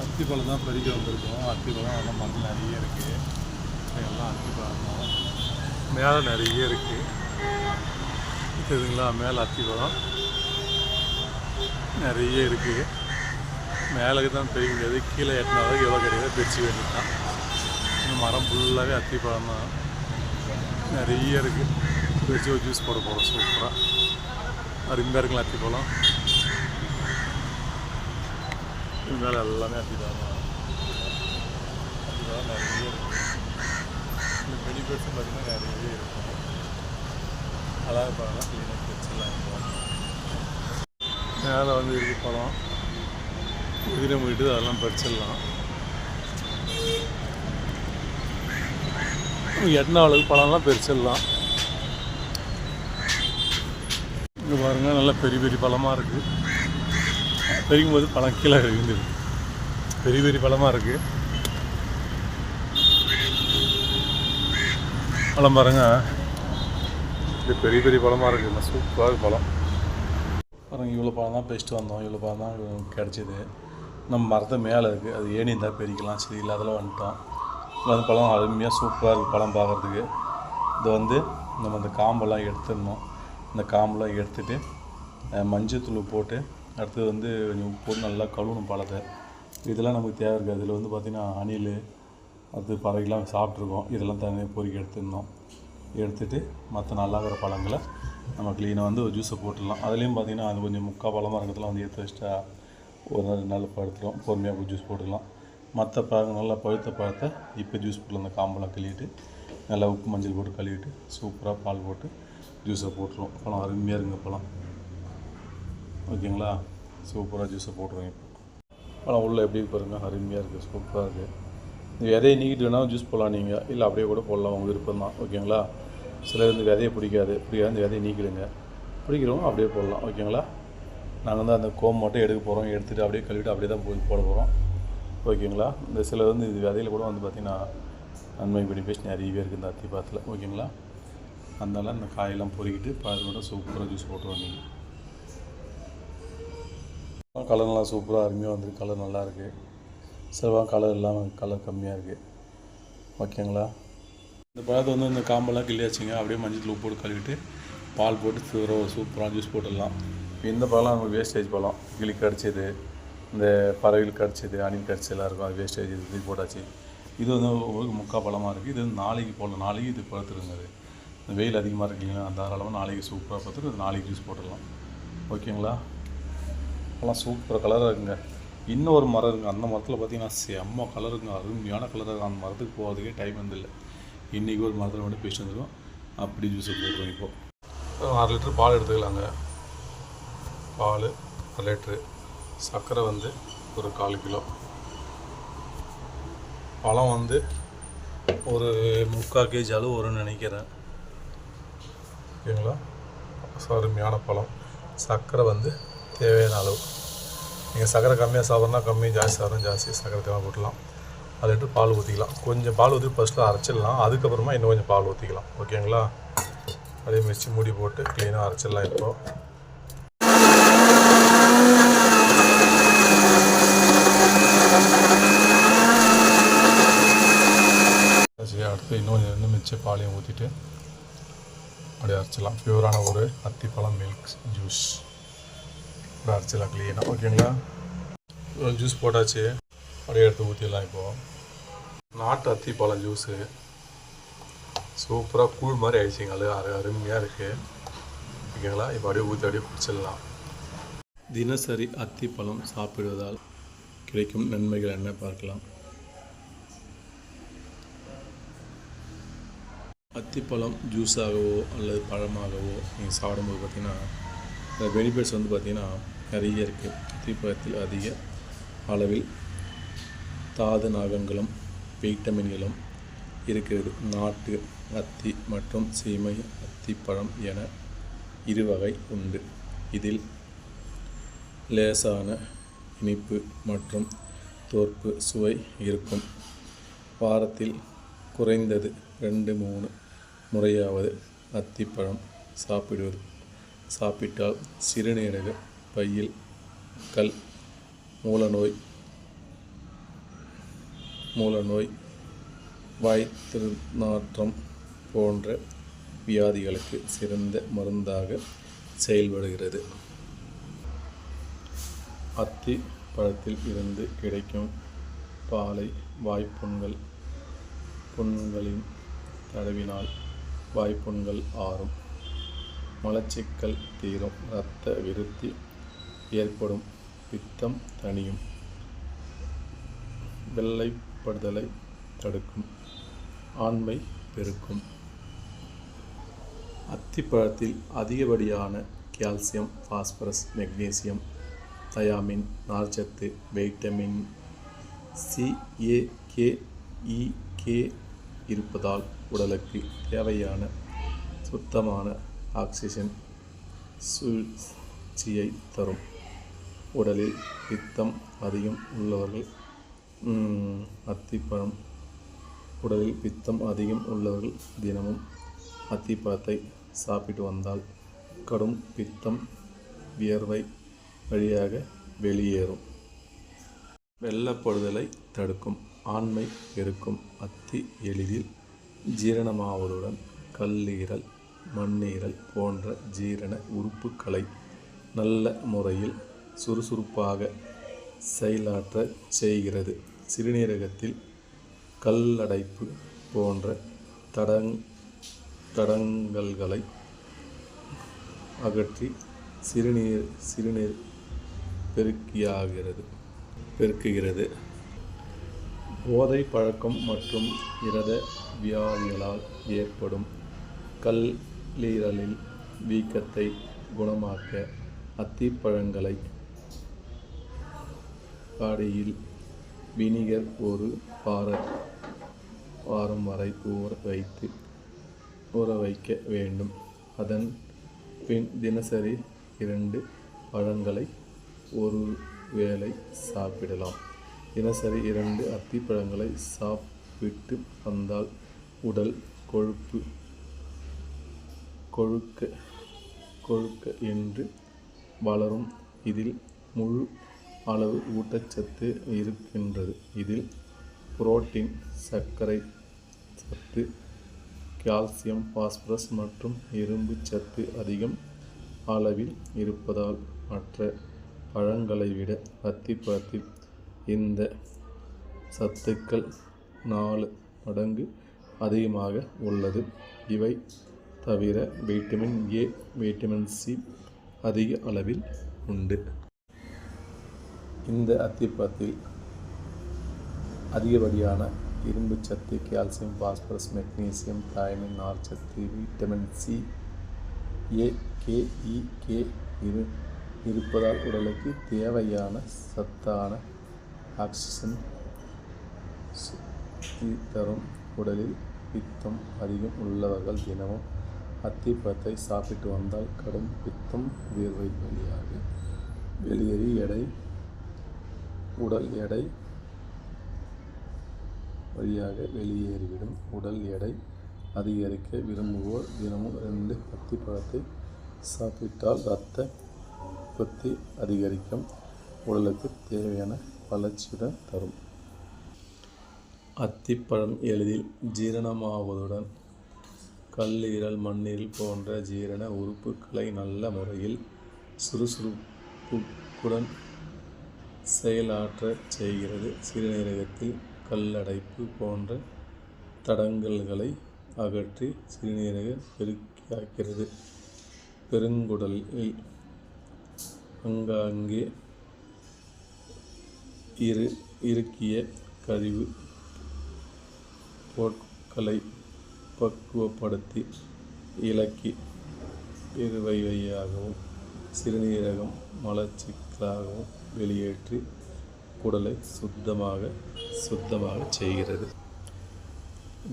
அத்தி பழம் தான் பறிக்க வந்திருக்கோம். பழம் எல்லாம் மரம் நிறைய இருக்குது எல்லாம் அத்தி தான் மேலே நிறைய இருக்குது தெரியுதுங்களா? மேலே அத்திப்பழம் நிறைய இருக்குது மேலே தான் பெரிய முடியாது. கீழே எட்டினாலும் எவ்வளோ கிடையாது பிரிச்சு வேண்டியதான் மரம் ஃபுல்லாகவே அத்தி பழம் தான் நிறைய இருக்குது பிரிச்சு ஜூஸ் போட போகிறோம் சூப்பராக அருமையாக இருக்குங்களா அத்திப்பழம்? இது மேலே எல்லாமே அப்படிதான். அப்படிதான் நிறைய இருக்குது இந்த பெனிஃபிட்ஸும் பார்த்திங்கன்னா நிறையவே இருக்கும் அழகாக பழம்லாம் க்ளீனாக பிரிச்சுலாம் இருக்கும் மேலே வந்து இருக்கு பழம் எதிரே போயிட்டு அதெல்லாம் பறிச்சிடலாம் எட்டனா அளவுக்கு பழம்லாம் பறிச்சிடலாம் இங்கே பாருங்கள் நல்லா பெரிய பெரிய பழமாக இருக்குது பறிக்கும் போது பழம் கீழே விழுந்துது பெரிய பெரிய பழமாக இருக்குது பழம் பாருங்க. இது பெரிய பெரிய பழமாக இருக்குது சூப்பராக பழம். பாருங்கள் இவ்வளோ பழம் தான் பெஸ்ட்டு வந்தோம். இவ்வளோ பழம் தான் கிடச்சிது. நம்ம மரத்தை மேலே இருக்குது அது ஏணி இருந்தால் பெரிக்கலாம். சரி இல்லை அதெல்லாம் வந்துட்டோம் இது பழம் அருமையாக சூப்பராக இருக்குது பழம் பார்க்குறதுக்கு. இது வந்து நம்ம அந்த காம்பெல்லாம் எடுத்துடணும். இந்த காம்பெல்லாம் எடுத்துகிட்டு மஞ்சள் தூள் போட்டு அடுத்தது வந்து கொஞ்சம் உப்பு போட்டு நல்லா கழுவணும் பழத்தை. இதெல்லாம் நமக்கு தேவை இருக்குது. அதில் வந்து பார்த்திங்கன்னா அணில் அது பறவைலாம் சாப்பிட்ருக்கோம். இதெல்லாம் தனியாக பொறுக்கி எடுத்துருந்தோம். எடுத்துட்டு மற்ற நல்லாகிற பழங்களை நம்ம க்ளீனாக வந்து ஒரு ஜூஸை போட்டுடலாம். அதுலேயும் பார்த்திங்கன்னா அது கொஞ்சம் முக்கால் பழமாக இருக்கிறதுலாம் வந்து எடுத்து வச்சுட்டா ஒரு நாள் ரெண்டு நாள் படுத்துடும் பொறுமையாக ஜூஸ் போட்டுக்கலாம். மற்ற பழங்கள் நல்லா பழுத்த பழத்தை இப்போ ஜூஸ் போட்டு அந்த காம்பெல்லாம் கழுவிட்டு நல்லா உப்பு மஞ்சள் போட்டு கழுவிட்டு சூப்பராக பால் போட்டு ஜூஸை போட்டுருவோம் பழம் அருமையாக இருங்க பழம். ஓகேங்களா? சூப்பராக ஜூஸை போட்டுருவோம் இப்போ உள்ளே எப்படி பாருங்கள் பாருங்க அருமையாக இருக்குது சூப்பராக இருக்குது இந்த விதையை நீக்கிட்டு வேணால் ஜூஸ் போடலாம் நீங்கள் இல்லை அப்படியே கூட போடலாம் உங்கள் விருப்பம் தான். ஓகேங்களா? சிலர் இந்த விதையை பிடிக்காது. பிடிக்காது இந்த விதையை நீக்கிடுங்க. பிடிக்கிறவங்க அப்படியே போடலாம் ஓகேங்களா? நாங்கள் வந்து அந்த கோம் மட்டும் எடுக்க போகிறோம் எடுத்துகிட்டு அப்படியே கழுவிட்டு அப்படியே தான் போய் போட போகிறோம் ஓகேங்களா? இந்த சிலர் வந்து இது விதையில் கூட வந்து பார்த்திங்கன்னா நன்மை பெனிஃபிட்ஸ் நிறையவே இருக்குது இந்த அத்திப்பாத்தில் ஓகேங்களா? அதனால் இந்த காயெல்லாம் பொறுக்கிட்டு பால் கூட சூப்பராக ஜூஸ் போட்டுருவோம் நீங்கள் கலர் நல்லா சூப்பராக அருமையாக வந்துருக்கு. கலர் நல்லா இருக்குது சிலவா கலர் இல்லாமல் கலர் கம்மியாக இருக்குது ஓகேங்களா? இந்த பழத்தை வந்து இந்த காம்பெல்லாம் கிள்ளியாச்சுங்க அப்படியே மஞ்சள் தூள் போட்டு கழுவிட்டு பால் போட்டு சூப்பராக சூப்பராக ஜூஸ் போட்டுடலாம். இந்த பழம் நமக்கு வேஸ்டேஜ் பழம். கிளி கடிச்சது இந்த பறவைகள் கடிச்சது அணில் கடிச்சதெல்லாம் இருக்கும். அது வேஸ்டேஜ் இது போட்டாச்சு. இது வந்து ஒரு முக்கால் பழமாக இருக்குது இது வந்து நாளைக்கு போடலாம். நாளைக்கு இது பழுத்துருங்க அது. இந்த வெயில் அதிகமாக இருக்குங்களா அந்த தாராளமாக நாளைக்கு சூப்பராக பார்த்துட்டு நாளைக்கு ஜூஸ் போட்டுடலாம். ஓகேங்களா? அதெல்லாம் சூப்பர் கலராக இருக்குங்க. இன்னொரு மரம் இருக்குங்க. அந்த மரத்தில் பார்த்தீங்கன்னா செம்ம கலர் இருக்குங்க. அருமையான கலராக இருக்கும். அந்த மரத்துக்கு போகிறதுக்கே டைம் வந்து இல்லை இன்றைக்கி ஒரு மரத்தில் மட்டும் பேசிட்டு வந்துடும் அப்படி ஜூஸை போடுறோம் இப்போது அரை லிட்டர் பால் எடுத்துக்கலாங்க. பால் அரை லிட்ரு சர்க்கரை வந்து ஒரு கால் கிலோ. பழம் வந்து ஒரு முக்கால் கேஜி அளவு வரும்னு நினைக்கிறேன். ஓகேங்களா? அருமையான பழம். சர்க்கரை வந்து தேவையான அளவு. நீங்கள் சர்க்கரை கம்மியாக சாப்பிட்றனா கம்மி ஜாஸ்தி சாப்பிட்றா ஜாஸ்தி சர்க்கரை தேவை போட்டுலாம் அதை எடுத்து பால் ஊற்றிக்கலாம் கொஞ்சம் பால் ஊற்றி ஃபஸ்ட்டில் அரைச்சிடலாம். அதுக்கப்புறமா இன்னும் கொஞ்சம் பால் ஊற்றிக்கலாம் ஓகேங்களா அதே மிச்சி மூடி போட்டு க்ளீனாக அரைச்சிடலாம் இப்போ. அடுத்து இன்னும் கொஞ்சம் இன்னும் மிச்ச பாலையும் ஊற்றிட்டு அப்படியே அரைச்சிடலாம். பியூரான ஒரு அத்திப்பழம் மில்க் ஜூஸ் அரைச்சிடலாம் க்ளீனாக ஓகேங்களா? ஜூஸ் போட்டாச்சு. அப்படியே எடுத்து ஊற்றிடலாம் இப்போது நாட்டு அத்திப்பழம் ஜூஸு சூப்பராக கூழ் மாதிரி ஆயிடுச்சுங்க. அது அரு அருமையாக இருக்குது ஓகேங்களா? இப்போ அப்படியே ஊற்றி அப்படியே குடிச்சிடலாம். தினசரி அத்திப்பழம் சாப்பிடுவதால் கிடைக்கும் நன்மைகள் என்ன பார்க்கலாம். அத்திப்பழம் ஜூஸாகவோ அல்லது பழமாகவோ நீங்கள் சாப்பிடும்போது பார்த்தீங்கன்னா பெனிஃபிட்ஸ் வந்து பார்த்திங்கன்னா நிறைய இருக்குது அத்திப்பழத்தில் அதிக அளவில் தாது நாகங்களும் வைட்டமின்களும் இருக்கிறது. நாட்டு அத்தி மற்றும் சீமை அத்திப்பழம் என இரு வகை உண்டு. இதில் லேசான இனிப்பு மற்றும் தோற்பு சுவை இருக்கும். வாரத்தில் குறைந்தது ரெண்டு மூணு முறையாவது அத்திப்பழம் சாப்பிடுவது. சாப்பிட்டால் சிறுநீரக பையில் கல் மூலநோய் மூலநோய் வாய் திருநாற்றம் போன்ற வியாதிகளுக்கு சிறந்த மருந்தாக செயல்படுகிறது. அத்தி பழத்தில் இருந்து கிடைக்கும் பாலை வாய்ப்புண்கள் புண்களின் தடவினால் வாய்ப்புண்கள் ஆறும். மலச்சிக்கல் தீரும். இரத்த விருத்தி ஏற்படும். பித்தம் தணியும். வெள்ளைப்படுதலை தடுக்கும். ஆண்மை பெருக்கும். அத்திப்பழத்தில் அதிகப்படியான கால்சியம் பாஸ்பரஸ் மெக்னீசியம் தயாமின் நார்ச்சத்து vitamin C A K E K இருப்பதால் உடலுக்கு தேவையான சுத்தமான ஆக்சிஜன் சூழ்ச்சியை தரும். உடலில் பித்தம் அதிகம் உள்ளவர்கள் அத்திப்பழம். உடலில் பித்தம் அதிகம் உள்ளவர்கள் தினமும் அத்திப்பழத்தை சாப்பிட்டு வந்தால் கடும் பித்தம் வியர்வை வழியாக வெளியேறும். வெள்ளப்படுதலை தடுக்கும். ஆண்மை பெருக்கும். அத்தி எளிதில் ஜீரணமாவதுடன் கல்லீரல் மண்ணீரல் போன்ற ஜீரண உறுப்புகளை நல்ல முறையில் சுறுசுறுப்பாக செயலாற்ற செய்கிறது. சிறுநீரகத்தில் கல்லடைப்பு போன்ற தடங் தடங்கல்களை அகற்றி சிறுநீர் சிறுநீர் பெருக்கியாகிறது பெருக்குகிறது. போதை பழக்கம் மற்றும் இரத வியாதிகளால் ஏற்படும் கல் கல்லீரலில் வீக்கத்தை குணமாக்க அத்திப்பழங்களை காடியில் வினிகர் ஒரு வார வாரம் வரை ஊற வைத்து ஊற வைக்க வேண்டும். அதன் பின் தினசரி இரண்டு பழங்களை ஒரு வேளை சாப்பிடலாம். தினசரி இரண்டு அத்திப்பழங்களை சாப்பிட்டு வந்தால் உடல் கொழுப்பு கொழுக்க கொழுக்க என்று வளரும் இதில் முழு அளவு ஊட்டச்சத்து இருக்கின்றது. இதில் புரோட்டீன் சர்க்கரை சத்து கால்சியம் பாஸ்பரஸ் மற்றும் இரும்பு சத்து அதிகம் அளவில் இருப்பதால் மற்ற பழங்களை விட அத்திப்பழத்தில் இந்த சத்துக்கள் நாலு மடங்கு அதிகமாக உள்ளது. இவை தவிர வைட்டமின் ஏ வைட்டமின் சி அதிக அளவில் உண்டு. இந்த அத்திப்பழத்தில் அதிகப்படியான இரும்பு சத்து கால்சியம் பாஸ்பரஸ் மெக்னீசியம் தாயமின் நார்ச்சத்து vitamin C A K E K இரு இருப்பதால் உடலுக்கு தேவையான சத்தான ஆக்சிஜன் தரும் உடலில் பித்தம் அதிகம் உள்ளவர்கள் தினமும் அத்திப்பழத்தை சாப்பிட்டு வந்தால் கடும் பித்தம் வியர்வை வழியாக வெளியேறி எடை உடல் எடை வழியாக வெளியேறிவிடும். உடல் எடை அதிகரிக்க விரும்புவோர் தினமும் ரெண்டு அத்திப்பழத்தை சாப்பிட்டால் இரத்த உற்பத்தி அதிகரிக்கும். உடலுக்கு தேவையான வளர்ச்சியுடன் தரும். அத்திப்பழம் எளிதில் ஜீரணமாவதுடன் கல்லீரல் மண்ணீரல் போன்ற ஜீரண உறுப்புகளை நல்ல முறையில் சுறுசுறுப்புடன் செயலாற்றச் செய்கிறது. சிறுநீரகத்தில் கல்லடைப்பு போன்ற தடங்கல்களை அகற்றி சிறுநீரக பெருக்கியாக்கிறது. பெருங்குடலில் அங்காங்கே இரு இறுக்கிய கழிவு பொருட்களை பக்குவப்படுத்தி இலக்கி இருவையாகவும் சிறுநீரகம் மலச்சிக்கலாகவும் வெளியேற்றி குடலை சுத்தமாக சுத்தமாக செய்கிறது.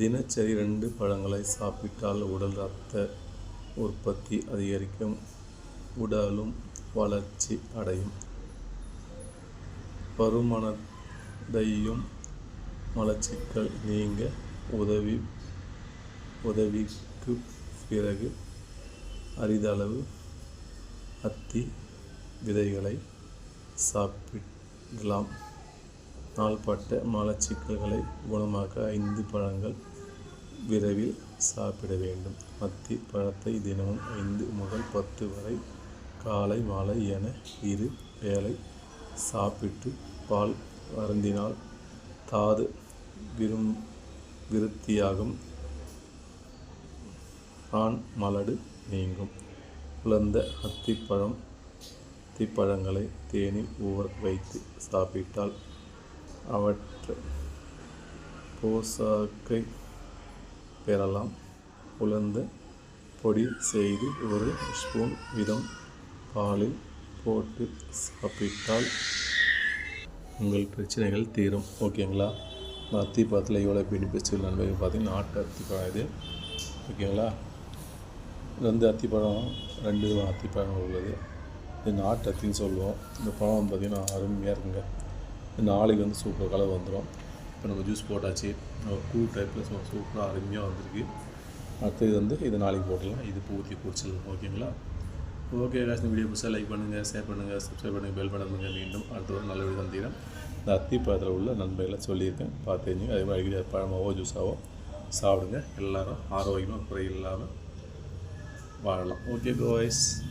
தினசரி ரெண்டு பழங்களை சாப்பிட்டால் உடல் இரத்த உற்பத்தி அதிகரிக்கும் உடலும் வளர்ச்சி அடையும். பருமனதையும் மலச்சிக்கல் நீங்க உதவி உதவிக்கு பிறகு அரிதளவு அத்தி விதைகளை சாப்பிடலாம். நாள்பட்ட மலச்சிக்கல்களை குணமாக்க ஐந்து பழங்கள் விரைவில் சாப்பிட வேண்டும். அத்தி பழத்தை தினமும் ஐந்து முதல் பத்து வரை காலை மாலை என இரு வேளை சாப்பிட்டு பால் வருந்தினால் தாது விரும் விருத்தியாகும். ஆண் மலடு நீங்கும். குழந்த அத்திப்பழம் அத்திப்பழங்களை தேனில் ஊற வைத்து சாப்பிட்டால் அவற்றை போசாக்கை பெறலாம். உலர்ந்த பொடி செய்து ஒரு ஸ்பூன் வீதம் பாலில் போட்டு சாப்பிட்டால் உங்கள் பிரச்சனைகள் தீரும். ஓகேங்களா? இந்த அத்திப்பழத்தில் எவ்வளோ பெனிஃபிட்ஸ் நன்மைகள் பார்த்தீங்கன்னா நாட்டு அத்திப்பழம் இது. ஓகேங்களா? இது வந்து அத்திப்பழம் ரெண்டு விதமான அத்திப்பழம் உள்ளது. இது நாட்டு அத்தின்னு சொல்லுவோம். இந்த பழம் வந்து பார்த்திங்கன்னா அருமையாக இருக்குங்க. நாளைக்கு வந்து சூப்பர் கலர் வந்துடும் இப்போ நம்ம ஜூஸ் போட்டாச்சு. கூல் டைப்பில் சூப்பராக அருமையாக வந்திருக்கு. அடுத்தது வந்து இது நாளைக்கு போட்டலாம் இது பூ ஊற்றி குடிச்சிடலாம் ஓகேங்களா? ஓகே காசு இந்த வீடியோ புதுசாக லைக் பண்ணுங்கள் ஷேர் பண்ணுங்கள் சப்ஸ்கிரைப் பண்ணுங்கள் பெல் பண்ணுங்க. மீண்டும் அடுத்த ஒரு நல்ல வீடியோ தந்தீங்கன்னா இந்த அத்திப்பழத்தில் உள்ள நன்மைகளை சொல்லியிருக்கேன். பார்த்து தெரிஞ்சுங்க. அதே மாதிரி அடிக்கடி பழமாவோ ஜூஸாவோ சாப்பிடுங்க. எல்லோரும் ஆரோக்கியமாக குறை இல்லாமல் varla. Ok, guys.